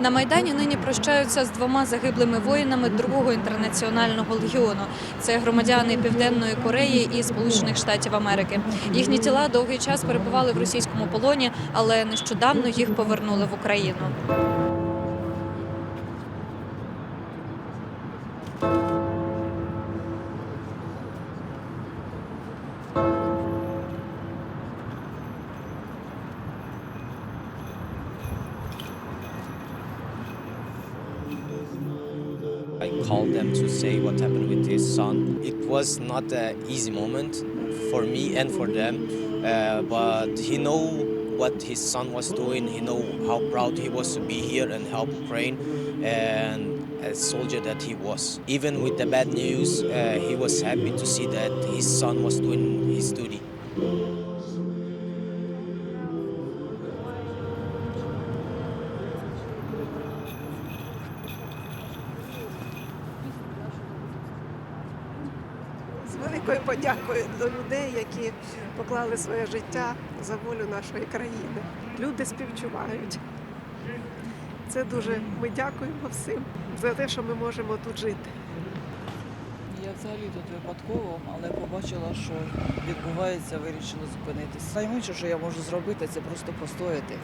На майдані нині прощаються з двома загиблими воїнами другого інтернаціонального легіону. Це громадяни Південної Кореї і Сполучених Штатів Америки. Їхні тіла довгий час перебували в російському полоні, але нещодавно їх повернули в Україну. I called them to say what happened with his son. It was not an easy moment for me and for them, uh, but he know what his son was doing. He know how proud he was to be here and help Ukraine, and a soldier that he was. Even with the bad news, uh, he was happy to see that his son was doing his duty. З великою подякою до людей, які поклали своє життя за волю нашої країни. Люди співчувають. Це дуже ми дякуємо всім за те, що ми можемо тут жити. Я взагалі тут випадково, але побачила, що відбувається, вирішила зупинитися. Найменше, що я можу зробити, це просто постояти